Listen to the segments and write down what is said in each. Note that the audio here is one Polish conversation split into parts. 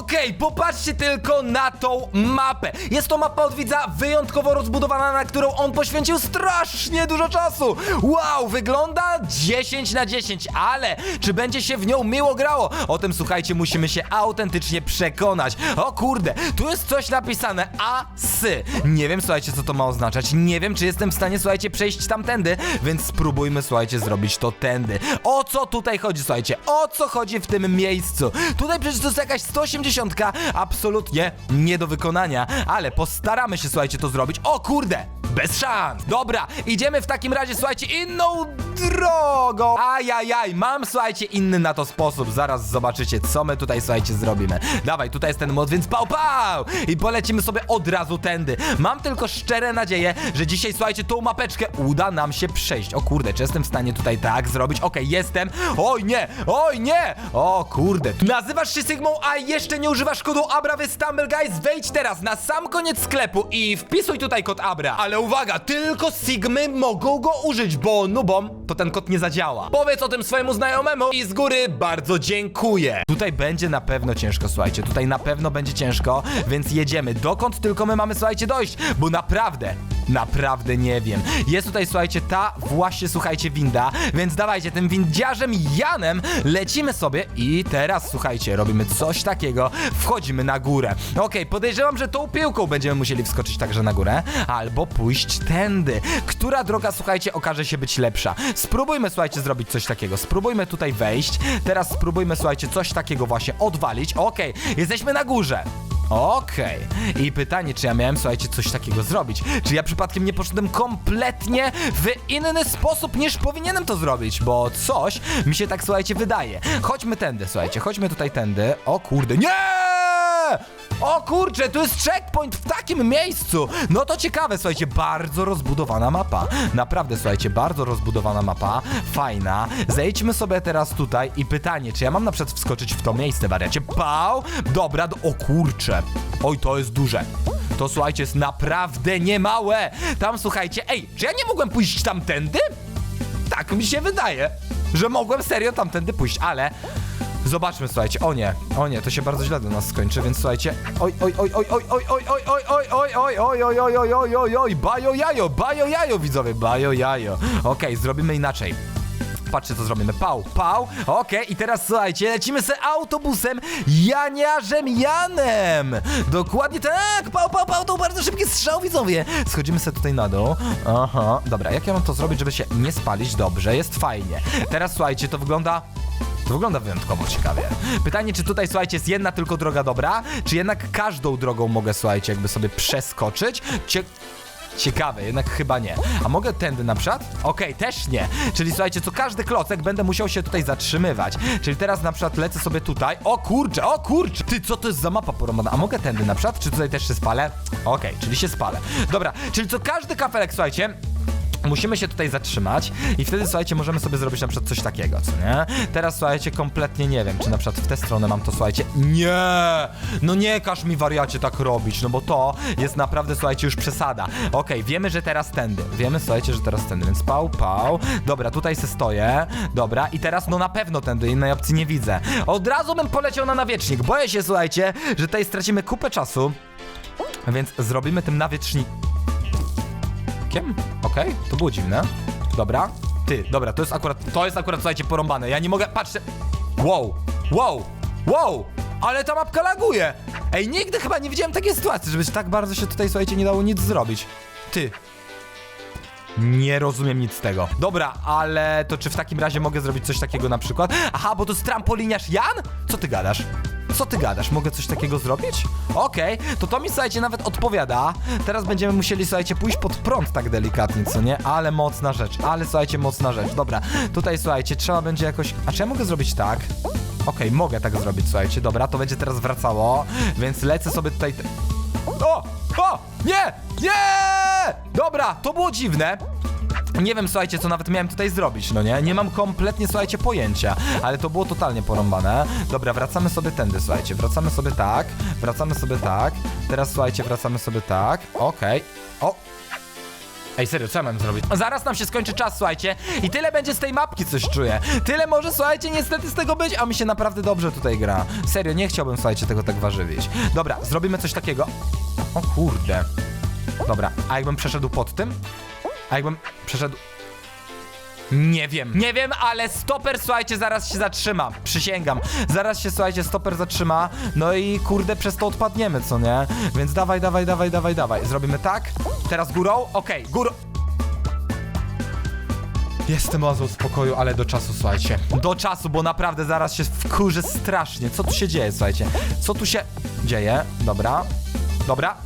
Okej, popatrzcie tylko na tą mapę. Jest to mapa od widza wyjątkowo rozbudowana, na którą on poświęcił strasznie dużo czasu. Wow, wygląda 10 na 10, ale czy będzie się w nią miło grało? O tym słuchajcie, musimy się autentycznie przekonać. O kurde, tu jest coś napisane ASY. Nie wiem, słuchajcie, co to ma oznaczać. Nie wiem, czy jestem w stanie, słuchajcie, przejść tamtędy, więc spróbujmy, słuchajcie, zrobić to tędy. O co tutaj chodzi, słuchajcie? O co chodzi w tym miejscu? Tutaj przecież to jest jakaś 180, absolutnie nie do wykonania, ale postaramy się, słuchajcie, to zrobić. O kurde! Bez szans! Dobra, idziemy w takim razie, słuchajcie, inną drogą! Ajajaj, mam, słuchajcie, inny na to sposób. Zaraz zobaczycie, co my tutaj, słuchajcie, zrobimy. Dawaj, tutaj jest ten mod, więc pał, pał! I polecimy sobie od razu tędy. Mam tylko szczere nadzieję, że dzisiaj, słuchajcie, tą mapeczkę uda nam się przejść. O kurde, czy jestem w stanie tutaj tak zrobić? Okej, jestem. Oj nie, oj nie! O kurde. Nazywasz się Sigmą, a jeszcze nie używasz kodu Abra w Stumble Guys? Wejdź teraz na sam koniec sklepu i wpisuj tutaj kod Abra. Ale uwaga, tylko Sigmy mogą go użyć, bo nubom to ten kod nie zadziała. Powiedz o tym swojemu znajomemu i z góry bardzo dziękuję. Tutaj będzie na pewno ciężko, słuchajcie, tutaj na pewno będzie ciężko, więc jedziemy. Dokąd tylko my mamy, słuchajcie, dojść, bo naprawdę, naprawdę nie wiem. Jest tutaj, słuchajcie, ta właśnie, słuchajcie, winda, więc dawajcie, tym windziarzem Janem lecimy sobie i teraz, słuchajcie, robimy coś takiego, wchodzimy na górę. Okej, podejrzewam, że tą piłką będziemy musieli wskoczyć także na górę, albo pójść tędy. Która droga, słuchajcie, okaże się być lepsza? Spróbujmy, słuchajcie, zrobić coś takiego. Spróbujmy tutaj wejść. Teraz spróbujmy, słuchajcie, coś takiego właśnie odwalić. Okej, jesteśmy na górze. Okej. I pytanie, czy ja miałem, słuchajcie, coś takiego zrobić? Czy ja przypadkiem nie poszedłem kompletnie w inny sposób niż powinienem to zrobić? Bo coś mi się tak, słuchajcie, wydaje. Chodźmy tędy, słuchajcie, chodźmy tutaj tędy. O kurde, nie! O kurczę, tu jest checkpoint w takim miejscu! No to ciekawe, słuchajcie, bardzo rozbudowana mapa. Naprawdę, słuchajcie, bardzo rozbudowana mapa. Fajna. Zejdźmy sobie teraz tutaj i pytanie, czy ja mam na przykład wskoczyć w to miejsce, wariacie? Pał! Dobra, do... o kurczę. Oj, to jest duże. To słuchajcie, jest naprawdę niemałe. Tam słuchajcie, ej, czy ja nie mogłem pójść tamtędy? Tak mi się wydaje, że mogłem serio tamtędy pójść, ale zobaczmy, słuchajcie. O nie, o nie, to się bardzo źle do nas skończy, więc słuchajcie. Oj, oj, oj, oj, oj, oj, oj, oj, oj, oj, oj, oj, oj, oj, oj, oj, oj, oj, oj, bajo jajo, bajo jajo, widzowie, bajo jajo. Okej, zrobimy inaczej. Patrzcie, co zrobimy. Pał, pał. Okej, i teraz słuchajcie, lecimy se autobusem Janiarzem Janem. Dokładnie tak. Pał, pał, pał, to bardzo szybki strzał, widzowie. Schodzimy sobie tutaj na dół. Aha, dobra, jak ja mam to zrobić, żeby się nie spalić? Dobrze, jest fajnie. Teraz słuchajcie, to wygląda... To wygląda wyjątkowo ciekawie. Pytanie, czy tutaj, słuchajcie, jest jedna tylko droga dobra, czy jednak każdą drogą mogę, słuchajcie, jakby sobie przeskoczyć? Cie... Ciekawe, jednak chyba nie. A mogę tędy na przykład? Okej, też nie. Czyli słuchajcie, co każdy klocek będę musiał się tutaj zatrzymywać. Czyli teraz na przykład lecę sobie tutaj. O kurczę, o kurczę! Ty, co to jest za mapa porąbana? A mogę tędy na przykład? Czy tutaj też się spalę? Okej, czyli się spalę. Dobra, czyli co każdy kafelek, słuchajcie, Musimy się tutaj zatrzymać i wtedy, słuchajcie, możemy sobie zrobić na przykład coś takiego, co nie? Teraz, słuchajcie, kompletnie nie wiem, czy na przykład w tę stronę mam to, słuchajcie, nie! No nie każ mi wariacie tak robić, no bo to jest naprawdę, słuchajcie, już przesada. Okej, wiemy, że teraz tędy, wiemy, słuchajcie, że teraz tędy, więc pał, pał. Dobra, tutaj se stoję, dobra, i teraz no na pewno tędy, innej opcji nie widzę. Od razu bym poleciał na nawiecznik, boję się, słuchajcie, że tutaj stracimy kupę czasu, więc zrobimy tym nawiecznik... Kiem? Okej, to było dziwne. Dobra. Ty, dobra, to jest akurat, to jest akurat, słuchajcie, porąbane. Ja nie mogę, patrzcie. Wow, wow, wow, ale ta mapka laguje. Ej, nigdy chyba nie widziałem takiej sytuacji, żeby tak bardzo się tutaj, słuchajcie, nie dało nic zrobić. Ty. Nie rozumiem nic z tego. Dobra, ale to czy w takim razie mogę zrobić coś takiego na przykład? Aha, bo to jest trampoliniarz Jan? Co ty gadasz? Co ty gadasz? Mogę coś takiego zrobić? Okej, to to mi, słuchajcie, nawet odpowiada. Teraz będziemy musieli, słuchajcie, pójść pod prąd tak delikatnie, co nie? Ale mocna rzecz, ale słuchajcie, mocna rzecz. Dobra, tutaj, słuchajcie, trzeba będzie jakoś... A czy ja mogę zrobić tak? Okej, mogę tak zrobić, słuchajcie. Dobra, to będzie teraz wracało, więc lecę sobie tutaj... O! O! Nie! Nie! Dobra, to było dziwne. Nie wiem, słuchajcie, co nawet miałem tutaj zrobić, no nie? Nie mam kompletnie, słuchajcie, pojęcia, ale to było totalnie porąbane. Dobra, wracamy sobie tędy, słuchajcie, wracamy sobie tak, wracamy sobie tak, teraz, słuchajcie, wracamy sobie tak, okej, o, Ej, serio, co ja mam zrobić? Zaraz nam się skończy czas, słuchajcie, i tyle będzie z tej mapki, coś czuję. Tyle może, słuchajcie, niestety z tego być, a mi się naprawdę dobrze tutaj gra. Serio, nie chciałbym, słuchajcie, tego tak warzywić. Dobra, zrobimy coś takiego. O kurde. Dobra, a jakbym przeszedł pod tym? A jakbym przeszedł... Nie wiem. Nie wiem, ale stoper, słuchajcie, zaraz się zatrzyma. Przysięgam. Zaraz się, słuchajcie, stoper zatrzyma. No i kurde, przez to odpadniemy, co nie? Więc dawaj, dawaj, dawaj, dawaj, dawaj. Zrobimy tak. Teraz górą. Okej, górą. Jestem oazą spokoju, ale do czasu, słuchajcie. Do czasu, bo naprawdę zaraz się wkurzę strasznie. Co tu się dzieje, słuchajcie? Co tu się dzieje? Dobra. Dobra.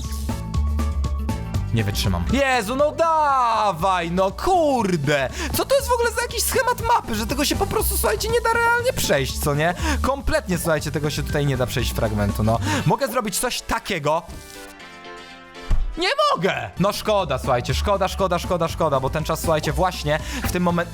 Nie wytrzymam. Jezu, no dawaj, no kurde! Co to jest w ogóle za jakiś schemat mapy, że tego się po prostu, słuchajcie, nie da realnie przejść, co nie? Kompletnie, słuchajcie, tego się tutaj nie da przejść fragmentu, no. Mogę zrobić coś takiego, nie mogę! No szkoda, słuchajcie, szkoda, szkoda, szkoda, szkoda, bo ten czas, słuchajcie, właśnie w tym momencie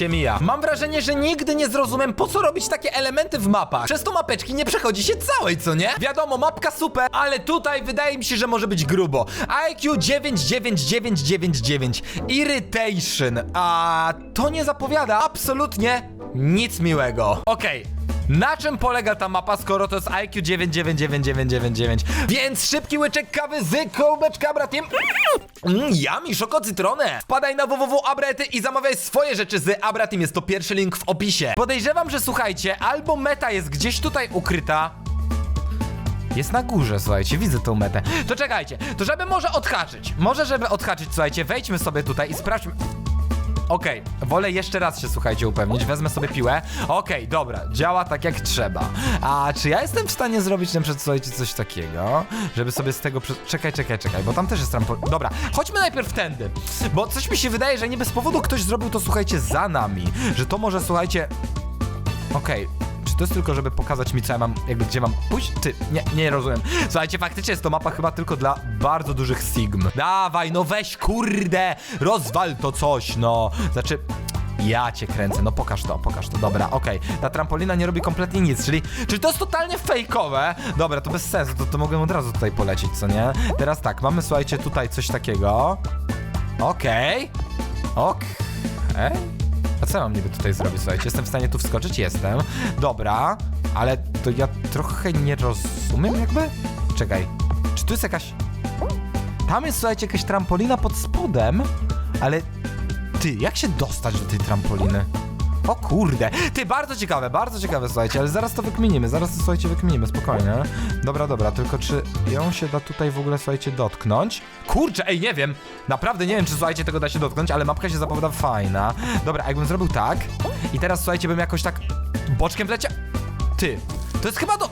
mija. Mam wrażenie, że nigdy nie zrozumiem, po co robić takie elementy w mapach. Przez to mapeczki nie przechodzi się całej, co nie? Wiadomo, mapka super, ale tutaj wydaje mi się, że może być grubo. IQ 99999, Irritation, a to nie zapowiada absolutnie nic miłego. Okej. Na czym polega ta mapa, skoro to jest IQ 999999? Więc szybki łyczek kawy z kołbeczka, bratiem. Mmm, yummy, szoko cytronę. Wpadaj na www.abrety i zamawiaj swoje rzeczy z Abratim. Jest to pierwszy link w opisie. Podejrzewam, że słuchajcie, albo meta jest gdzieś tutaj ukryta, jest na górze, słuchajcie, widzę tą metę. To czekajcie, to żeby może odhaczyć. Może żeby odhaczyć, słuchajcie, wejdźmy sobie tutaj i sprawdźmy. Okej, wolę jeszcze raz się, słuchajcie, upewnić. Wezmę sobie piłę. Okej, dobra, działa tak jak trzeba. A czy ja jestem w stanie zrobić na przykład, coś takiego, żeby sobie z tego... Czekaj, czekaj, czekaj, bo tam też jest trampo... Dobra, chodźmy najpierw tędy, bo coś mi się wydaje, że nie bez powodu ktoś zrobił to, słuchajcie, za nami. Że to może, słuchajcie... Okej, czy to jest tylko, żeby pokazać mi, co ja mam, jakby gdzie mam pójść? Ty, nie, nie rozumiem. Słuchajcie, faktycznie jest to mapa chyba tylko dla bardzo dużych sigm. Dawaj, no weź, kurde, rozwal to coś, no. Znaczy... Ja cię kręcę, no pokaż to, pokaż to, dobra, okej. Ta trampolina nie robi kompletnie nic, czyli... Czyli to jest totalnie fejkowe? Dobra, to bez sensu, to, to mogłem od razu tutaj polecieć, co nie? Teraz tak, mamy, słuchajcie, tutaj coś takiego. Okej. Okej. Co mam niby tutaj zrobić, słuchajcie? Jestem w stanie tu wskoczyć? Jestem. Dobra, ale to ja trochę nie rozumiem jakby? Czekaj, czy tu jest jakaś... Tam jest, słuchajcie, jakaś trampolina pod spodem, ale... Ty, jak się dostać do tej trampoliny? O kurde, ty, bardzo ciekawe, bardzo ciekawe, słuchajcie, ale zaraz to wykminimy, zaraz to, słuchajcie, wykminimy, spokojnie. Dobra, dobra, tylko czy ją się da tutaj w ogóle, słuchajcie, dotknąć? Kurczę, ej, nie wiem, naprawdę nie wiem, czy, słuchajcie, tego da się dotknąć, ale mapka się zapowiada fajna. Dobra, jakbym zrobił tak i teraz, słuchajcie, bym jakoś tak boczkiem wleciał... Ty, to jest chyba do...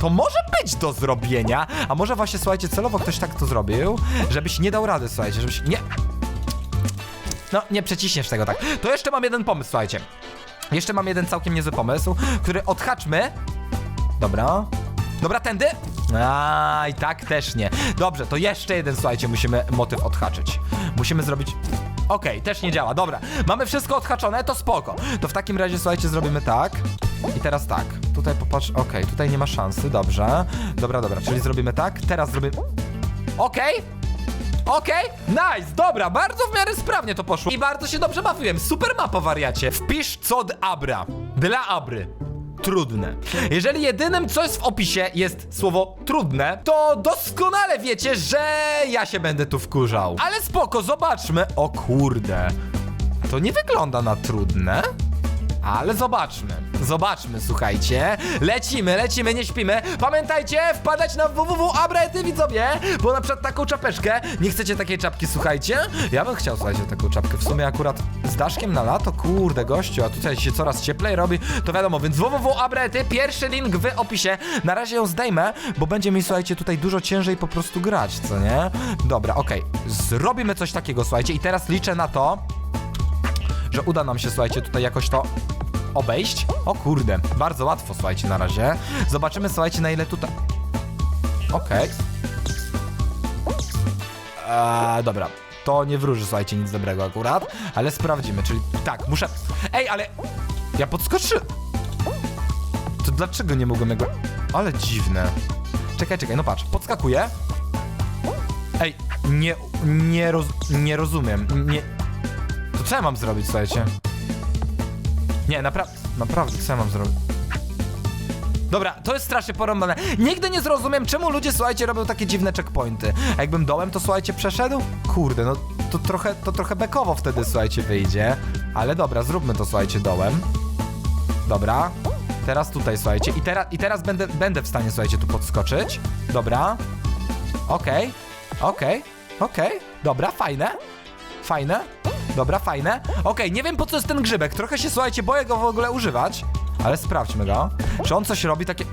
To może być do zrobienia, a może właśnie, słuchajcie, celowo ktoś tak to zrobił, żebyś nie dał rady, słuchajcie, żebyś... Nie... No, nie przeciśniesz tego tak. To jeszcze mam jeden pomysł, słuchajcie. Jeszcze mam jeden całkiem niezły pomysł, który odhaczmy. Dobra. Dobra, tędy. A, i tak też nie. Dobrze, to jeszcze jeden, słuchajcie, musimy motyw odhaczyć. Musimy zrobić... Okej, też nie działa, dobra. Mamy wszystko odhaczone, to spoko. To w takim razie, słuchajcie, zrobimy tak. I teraz tak. Tutaj popatrz, okej, tutaj nie ma szansy, dobrze. Dobra, dobra, czyli zrobimy tak. Teraz zrobimy... Okej, Okej, nice, dobra, bardzo w miarę sprawnie to poszło. I bardzo się dobrze bawiłem. Super mapa, wariacie. Wpisz cod Abra. Dla Abry. Trudne. Jeżeli jedynym, co jest w opisie, jest słowo trudne, to doskonale wiecie, że ja się będę tu wkurzał. Ale spoko, zobaczmy. O kurde. To nie wygląda na trudne. Ale zobaczmy. Zobaczmy, słuchajcie. Lecimy, lecimy, nie śpimy. Pamiętajcie, wpadać na www.abrety, widzowie, bo na przykład taką czapeczkę, nie chcecie takiej czapki, słuchajcie? Ja bym chciał, słuchajcie, taką czapkę. W sumie akurat z daszkiem na lato, kurde, gościu, a tutaj się coraz cieplej robi, to wiadomo, więc www.abrety, pierwszy link w opisie. Na razie ją zdejmę, bo będzie mi, słuchajcie, tutaj dużo ciężej po prostu grać, co nie? Dobra, okej. Zrobimy coś takiego, słuchajcie, i teraz liczę na to, że uda nam się, słuchajcie, tutaj jakoś to obejść. O kurde, bardzo łatwo, słuchajcie, na razie. Zobaczymy, słuchajcie, na ile tutaj... Okej. Eee, dobra. To nie wróży, słuchajcie, nic dobrego akurat, ale sprawdzimy, czyli tak, muszę... Ej, ale... Ja podskoczy... To dlaczego nie mogłem jakby... Ale dziwne. Czekaj, czekaj, no patrz, podskakuję. Ej, nie, nie, roz, nie rozumiem. Nie. To co ja mam zrobić, słuchajcie? Nie, naprawdę, naprawdę, co ja mam zrobić? Dobra, to jest strasznie porąbane. Nigdy nie zrozumiem, czemu ludzie, słuchajcie, robią takie dziwne checkpointy. A jakbym dołem, to słuchajcie, przeszedł? Kurde, no to trochę, to trochę bekowo wtedy, słuchajcie, wyjdzie. Ale dobra, zróbmy to, słuchajcie, dołem. Dobra. Teraz tutaj, słuchajcie. I, teraz I teraz będę, będę w stanie, słuchajcie, tu podskoczyć. Dobra. Okej, okej, okej. Dobra, fajne. Fajne. Dobra, fajne. Okej, nie wiem po co jest ten grzybek. Trochę się, słuchajcie, boję go w ogóle używać. Ale sprawdźmy go. Czy on coś robi takie...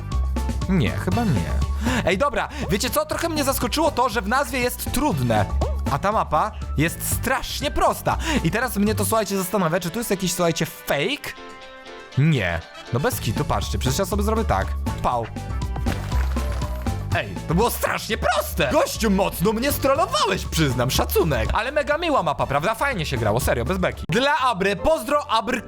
Nie, chyba nie. Ej, dobra, wiecie co? Trochę mnie zaskoczyło to, że w nazwie jest trudne. A ta mapa jest strasznie prosta. I teraz mnie to, słuchajcie, zastanawia, czy tu jest jakiś, słuchajcie, fake? Nie. No bez kitu, patrzcie, przecież ja sobie zrobię tak. Pał. Ej, to było strasznie proste! Gościu, mocno mnie strollowałeś, przyznam, szacunek. Ale mega miła mapa, prawda? Fajnie się grało, serio, bez beki. Dla Abry, pozdro Abr...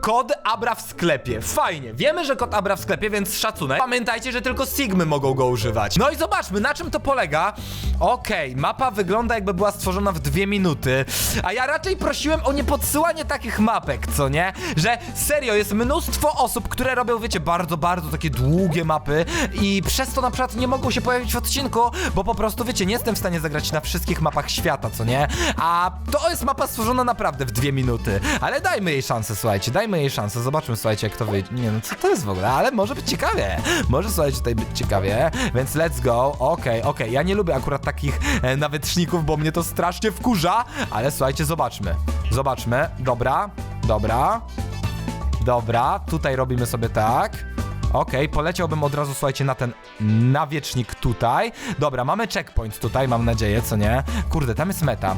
Kod Abra w sklepie. Fajnie. Wiemy, że kod Abra w sklepie, więc szacunek. Pamiętajcie, że tylko Sigmy mogą go używać. No i zobaczmy, na czym to polega. Okej, mapa wygląda jakby była stworzona w dwie minuty. A ja raczej prosiłem o niepodsyłanie takich mapek, co nie? Że serio, jest mnóstwo osób, które robią, wiecie, bardzo, bardzo takie długie mapy i przez to na przykład nie mogą się pojawić w odcinku, bo po prostu, wiecie, nie jestem w stanie zagrać na wszystkich mapach świata, co nie? A to jest mapa stworzona naprawdę w dwie minuty. Ale dajmy jej szansę, słuchajcie, dajmy jej szansę, zobaczmy, słuchajcie, jak to wyjdzie. Nie no, co to jest w ogóle? Ale może być ciekawie. Może, słuchajcie, tutaj być ciekawie, więc let's go. Okej, okej, ja nie lubię akurat takich e, nawietrzników, bo mnie to strasznie wkurza, ale słuchajcie, zobaczmy. Zobaczmy, dobra, dobra. Dobra, tutaj robimy sobie tak. Okej, poleciałbym od razu, słuchajcie, na ten nawiecznik tutaj. Dobra, mamy checkpoint tutaj, mam nadzieję, co nie? Kurde, tam jest meta.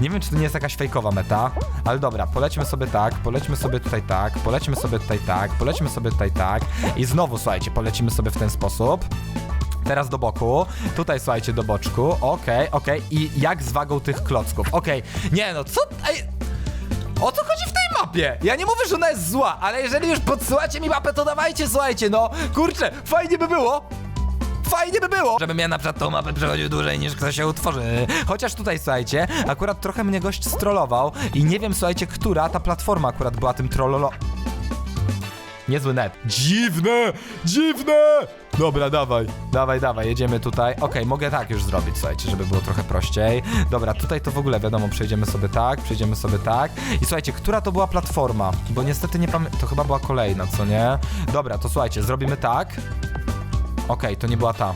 Nie wiem, czy to nie jest jakaś fejkowa meta, ale dobra, polećmy sobie tak, polećmy sobie tutaj tak, polećmy sobie tutaj tak, polećmy sobie tutaj tak i znowu, słuchajcie, polecimy sobie w ten sposób. Teraz do boku, tutaj słuchajcie, do boczku, okej, okej, i jak z wagą tych klocków, okej, nie no, co, ej, o co chodzi w Ja nie mówię, że ona jest zła, ale jeżeli już podsyłacie mi mapę, to dawajcie, słuchajcie, no, kurczę, fajnie by było. Fajnie by było, żebym ja na przykład tą mapę przechodził dłużej niż ktoś się utworzy. Chociaż tutaj, słuchajcie, akurat trochę mnie gość strollował i nie wiem, słuchajcie, która ta platforma akurat była tym trollolo... Niezły net. Dziwne! Dziwne! Dobra, dawaj, dawaj, dawaj, jedziemy tutaj. Okej, mogę tak już zrobić, słuchajcie, żeby było trochę prościej. Dobra, tutaj to w ogóle wiadomo, przejdziemy sobie tak, przejdziemy sobie tak. I słuchajcie, która to była platforma? Bo niestety nie pamiętam, to chyba była kolejna, co nie? Dobra, to słuchajcie, zrobimy tak. Okej, to nie była ta.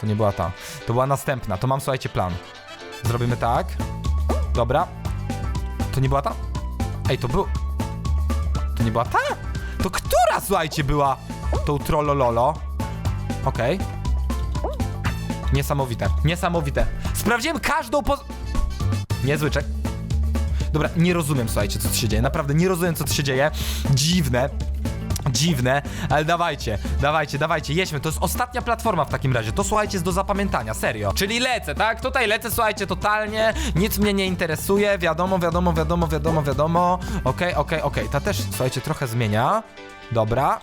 To nie była ta. To była następna, to mam, słuchajcie, plan. Zrobimy tak. Dobra. To nie była ta? Ej, to był... To nie była ta? To która, słuchajcie, była tą trollololo? Okej. Niesamowite, niesamowite. Sprawdziłem każdą po... Niezły czek. Dobra, nie rozumiem, słuchajcie, co tu się dzieje. Naprawdę nie rozumiem, co tu się dzieje. Dziwne. Dziwne, ale dawajcie, dawajcie, dawajcie, jedźmy. To jest ostatnia platforma w takim razie. To słuchajcie, jest do zapamiętania, serio. Czyli lecę, tak? Tutaj lecę, słuchajcie, totalnie. Nic mnie nie interesuje. Wiadomo, wiadomo, wiadomo, wiadomo, wiadomo. Okej, okej, okej. Ta też, słuchajcie, trochę zmienia. Dobra.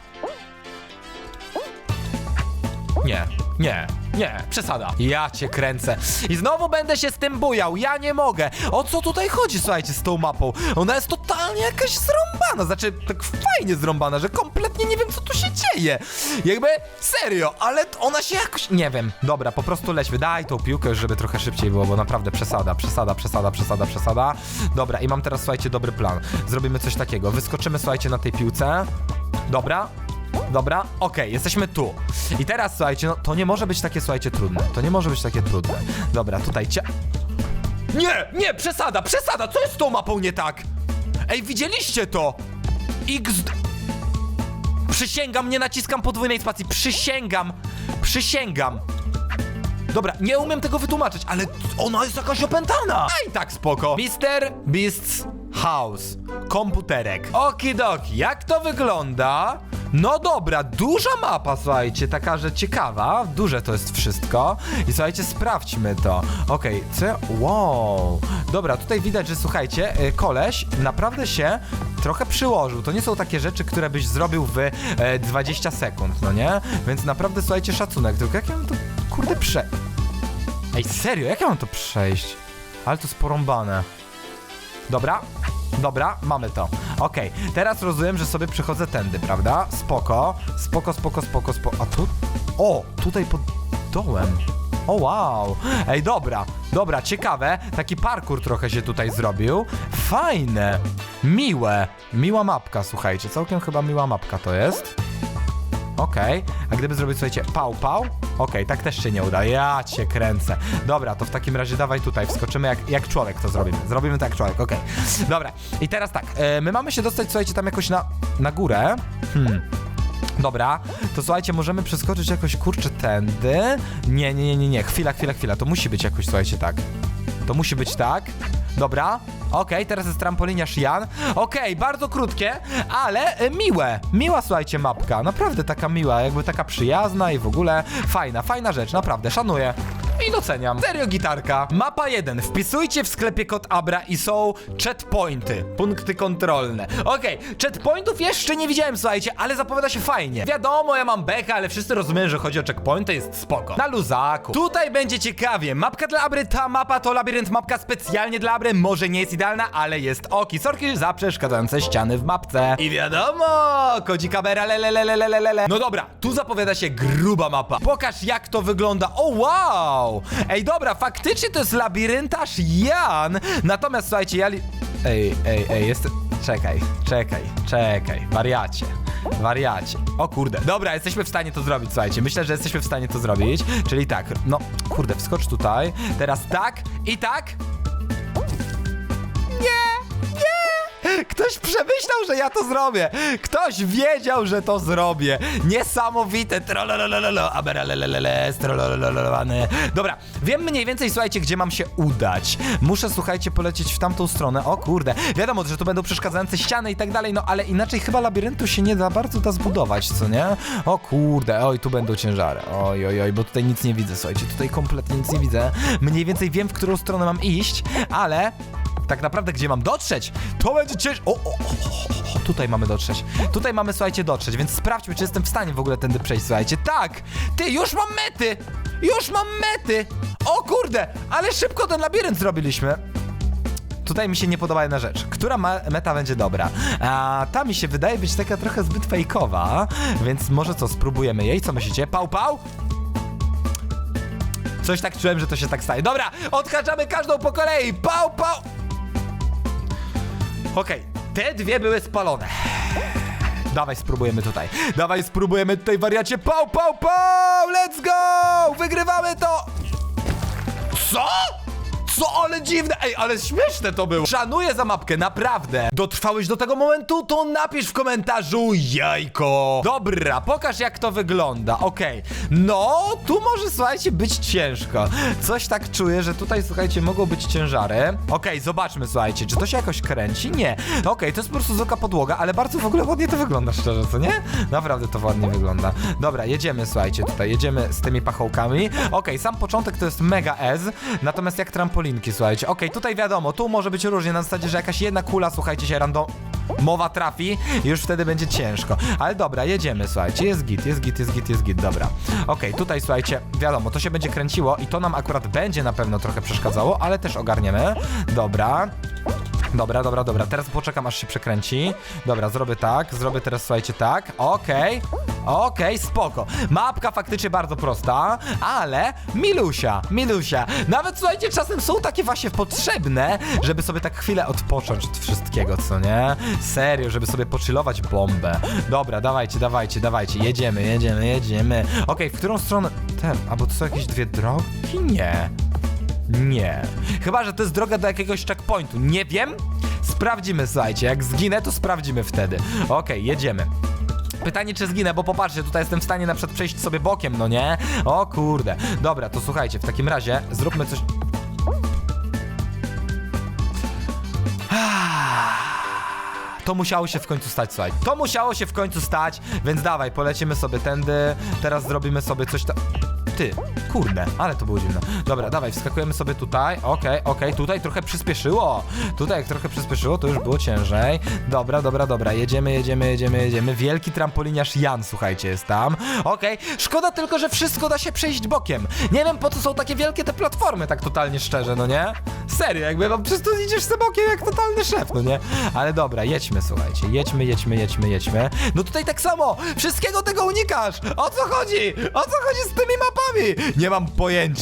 Nie, nie, nie, przesada. Ja cię kręcę. I znowu będę się z tym bujał, ja nie mogę. O co tutaj chodzi, słuchajcie, z tą mapą? Ona jest totalnie jakaś zrąbana, znaczy tak fajnie zrąbana, że kompletnie nie wiem, co tu się dzieje. Jakby, serio, ale ona się jakoś... Nie wiem, dobra, po prostu lećmy, daj tą piłkę żeby trochę szybciej było, bo naprawdę przesada, przesada, przesada, przesada, przesada. Dobra, i mam teraz, słuchajcie, dobry plan. Zrobimy coś takiego, wyskoczymy, słuchajcie, na tej piłce. Dobra, Dobra, okej, jesteśmy tu. I teraz słuchajcie, no to nie może być takie, słuchajcie, trudne. To nie może być takie trudne. Dobra, tutaj cia... Nie, nie, przesada, przesada, co jest z tą mapą nie tak? Ej, widzieliście to? X... Przysięgam, nie naciskam podwójnej spacji, przysięgam, przysięgam. Dobra, nie umiem tego wytłumaczyć, ale ona jest jakaś opętana. A i tak spoko. Mr. Beast's House. Komputerek. Okidoki, jak to wygląda? No dobra, duża mapa, słuchajcie, taka, że ciekawa. Duże to jest wszystko. I słuchajcie, sprawdźmy to. Okej, co? Wow. Dobra, tutaj widać, że słuchajcie, y, koleś naprawdę się trochę przyłożył. To nie są takie rzeczy, które byś zrobił w e, 20 sekund, no nie? Więc naprawdę, słuchajcie, szacunek. Tylko jak ja mam to, kurde, prze... Ej, serio, jak ja mam to przejść? Ale to jest porąbane. Dobra, dobra, mamy to. Okej, teraz rozumiem, że sobie przychodzę tędy, prawda? Spoko, spoko, spoko, spoko, spoko. A tu? O, tutaj pod dołem. O wow. Ej, dobra, dobra, ciekawe. Taki parkour trochę się tutaj zrobił. Fajne, miłe. Miła mapka, słuchajcie. Całkiem chyba miła mapka to jest. Okej, a gdyby zrobić, słuchajcie, pał, pał? Okej, tak też się nie uda, ja cię kręcę. Dobra, to w takim razie dawaj tutaj, wskoczymy jak, jak człowiek to zrobimy. Zrobimy tak jak człowiek, okej. Dobra, i teraz tak, e, my mamy się dostać, słuchajcie, tam jakoś na, na górę. Hmm. Dobra, to słuchajcie, możemy przeskoczyć jakoś, kurczę, tędy. Nie, nie, nie, nie, nie, chwila, chwila, chwila, to musi być jakoś, słuchajcie, tak. To musi być tak. Dobra, okej, teraz jest trampoliniarz Jan. Okej, bardzo krótkie, ale miłe. Miła, słuchajcie, mapka. Naprawdę taka miła, jakby taka przyjazna i w ogóle fajna, fajna rzecz, naprawdę, szanuję. I doceniam. Serio gitarka. Mapa 1. Wpisujcie w sklepie kod Abra i są checkpointy. Punkty kontrolne. Okej, checkpointów jeszcze nie widziałem, słuchajcie, ale zapowiada się fajnie. Wiadomo, ja mam bekę, ale wszyscy rozumieją, że chodzi o checkpointy, jest spoko. Na luzaku. Tutaj będzie ciekawie. Mapka dla Abry, ta mapa to labirynt, mapka specjalnie dla Abry. Może nie jest idealna, ale jest oki. Sorki za przeszkadzające ściany w mapce. I wiadomo, kodzi kamera, lelelelelelele. No dobra, tu zapowiada się gruba mapa. Pokaż jak to wygląda. O wow! Ej, dobra, faktycznie to jest labiryntarz Jan. Natomiast słuchajcie, ja li... Ej, ej, ej, jest... Czekaj, czekaj, czekaj, wariacie. Wariacie. O kurde. Dobra, jesteśmy w stanie to zrobić, słuchajcie. Myślę, że jesteśmy w stanie to zrobić. Czyli tak, no, kurde, wskocz tutaj. Teraz tak i tak. Nie! Ktoś przemyślał, że ja to zrobię. Ktoś wiedział, że to zrobię. Niesamowite. Trololololo, aberalelelele, strolololololane. Dobra, wiem mniej więcej, słuchajcie, gdzie mam się udać. Muszę, słuchajcie, polecieć w tamtą stronę. O kurde. Wiadomo, że tu będą przeszkadzające ściany i tak dalej, no ale inaczej chyba labiryntu się nie da bardzo da zbudować, co nie? O kurde, oj, tu będą ciężary. Oj, oj, oj, bo tutaj nic nie widzę, słuchajcie, tutaj kompletnie nic nie widzę. Mniej więcej wiem, w którą stronę mam iść, ale tak naprawdę gdzie mam dotrzeć, to będzie ciężko. O, o, o, o, tutaj mamy dotrzeć. Tutaj mamy, słuchajcie, dotrzeć, więc sprawdźmy, czy jestem w stanie w ogóle tędy przejść, słuchajcie. Tak! Ty, już mam mety! Już mam mety! O kurde, ale szybko ten labirynt zrobiliśmy. Tutaj mi się nie podoba jedna rzecz. Która meta będzie dobra? A ta mi się wydaje być taka trochę zbyt fejkowa, więc może co, spróbujemy jej? Co myślicie? Pał, pał? Coś tak czułem, że to się tak stanie. Dobra, odhaczamy każdą po kolei. Pał, pał. Okej, te dwie były spalone. Dawaj, spróbujemy tutaj. Dawaj, spróbujemy tutaj, wariacie. Pał, pał, pał! Let's go! Wygrywamy to! Co? Co, ale dziwne, ej, ale śmieszne to było. Szanuję za mapkę, naprawdę. Dotrwałeś do tego momentu? To napisz w komentarzu jajko. Dobra, pokaż jak to wygląda, okej. No, tu może, słuchajcie, być ciężko. Coś tak czuję, że tutaj, słuchajcie, mogą być ciężary. Okej, zobaczmy, słuchajcie, czy to się jakoś kręci? Nie. Okej, to jest po prostu zwykła podłoga, ale bardzo w ogóle ładnie to wygląda, szczerze, co nie? Naprawdę to ładnie wygląda. Dobra, jedziemy, słuchajcie, tutaj jedziemy z tymi pachołkami. Okej, sam początek to jest mega S, natomiast jak słuchajcie. Okej, tutaj wiadomo, tu może być różnie, na zasadzie, że jakaś jedna kula, słuchajcie, się random... Mowa trafi, już wtedy będzie ciężko. Ale dobra, jedziemy, słuchajcie. Jest git, jest git, jest git, jest git, dobra. Okej, tutaj słuchajcie, wiadomo, to się będzie kręciło i to nam akurat będzie na pewno trochę przeszkadzało, ale też ogarniemy. Dobra. Dobra, dobra, dobra. Teraz poczekam, aż się przekręci. Dobra, zrobię tak. Zrobię teraz, słuchajcie, tak. Okej. Okej, spoko. Mapka faktycznie bardzo prosta, ale milusia, milusia. Nawet, słuchajcie, czasem są takie właśnie potrzebne, żeby sobie tak chwilę odpocząć od wszystkiego, co nie? Serio, żeby sobie pochillować bombę. Dobra, dawajcie, dawajcie, dawajcie. Jedziemy, jedziemy, jedziemy. Okej, w którą stronę... Ten, albo to są jakieś dwie drogi? Nie. Nie. Chyba, że to jest droga do jakiegoś checkpointu. Nie wiem. Sprawdzimy, słuchajcie. Jak zginę, to sprawdzimy wtedy. Okej, jedziemy. Pytanie, czy zginę, bo popatrzcie, tutaj jestem w stanie na przykład przejść sobie bokiem, no nie? O kurde. Dobra, to słuchajcie, w takim razie zróbmy coś... To musiało się w końcu stać, słuchaj. To musiało się w końcu stać, więc dawaj, polecimy sobie tędy. Teraz zrobimy sobie coś ta... Ty, kurde, ale to było dziwne. Dobra, dawaj, wskakujemy sobie tutaj. Okej, okej, tutaj trochę przyspieszyło. Tutaj jak trochę przyspieszyło, to już było ciężej. Dobra, dobra, dobra, jedziemy, jedziemy, jedziemy, jedziemy. Wielki trampoliniarz Jan, słuchajcie, jest tam. Okej, szkoda tylko, że wszystko da się przejść bokiem. Nie wiem, po co są takie wielkie te platformy, tak totalnie szczerze, no nie? Serio, jakby no, przez to idziesz sobie bokiem jak totalny szef, no nie? Ale dobra, jedźmy, słuchajcie, jedźmy, jedźmy, jedźmy, jedźmy. No tutaj tak samo, wszystkiego tego unikasz! O co chodzi? O co chodzi z tymi Nie mam pojęcia.